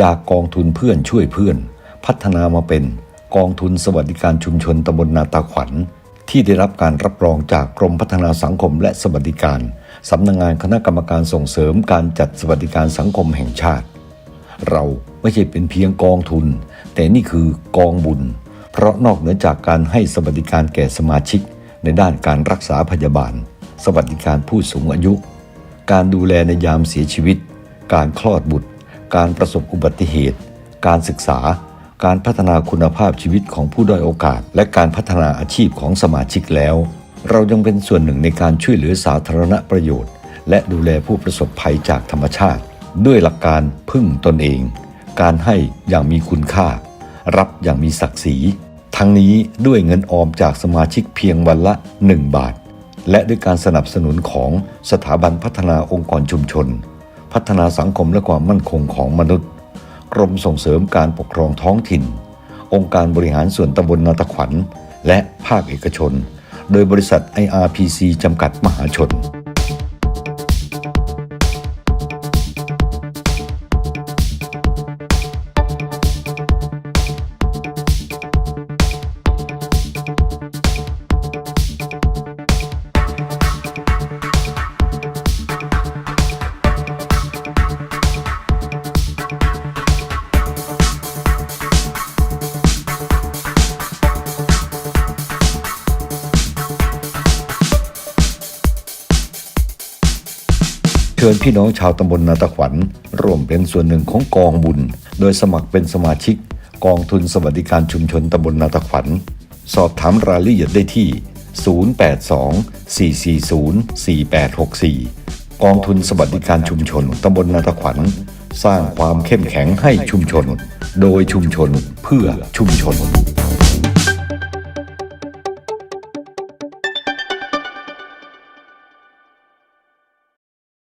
จากกองทุนเพื่อนช่วยเพื่อน พัฒนามาเป็นกองทุนสวัสดิการชุมชนตำบลนาตาขวัญ ที่ได้รับการรับรองจากกรมพัฒนาสังคมและสวัสดิการสำนักงานคณะกรรมการส่งเสริมการจัดสวัสดิการสังคมแห่งชาติ เราไม่ใช่เป็นเพียงกองทุน แต่นี่คือกองบุญ เพราะนอกเหนือจากการให้สวัสดิการแก่สมาชิก ในด้านการรักษาพยาบาล สวัสดิการผู้สูงอายุ การดูแลในยามเสียชีวิต การคลอดบุตร การประสบอุบัติเหตุ การศึกษา การพัฒนาคุณภาพชีวิตของผู้ด้อยโอกาส และการพัฒนาอาชีพของสมาชิกแล้ว เรายังเป็นส่วนหนึ่งในการช่วยเหลือสาธารณประโยชน์ และดูแลผู้ประสบภัยจากธรรมชาติ ด้วยหลักการพึ่งตนเอง การให้อย่างมีคุณค่า รับอย่างมีศักดิ์ศรีทั้งนี้ด้วยเงินออมจากสมาชิกเพียงวันละ 1 บาท และด้วยการสนับสนุนของสถาบันพัฒนาองค์กรชุมชน พัฒนาสังคมและความมั่นคงของมนุษย์ กรมส่งเสริมการปกครองท้องถิ่น องค์การบริหารส่วนตำบลนาตะขวัญ และภาคเอกชน โดยบริษัท IRPC จำกัดมหาชน เชิญพี่น้องชาวตำบลนาตะขวัญร่วมเป็นส่วนหนึ่งของกองบุญ โดยสมัครเป็นสมาชิก กองทุนสวัสดิการชุมชนตำบลนาตะขวัญ สอบถามรายละเอียดได้ที่ 082-440-4864 กองทุนสวัสดิการชุมชนตำบลนาตะขวัญ สร้างความเข้มแข็งให้ชุมชน โดยชุมชนเพื่อชุมชน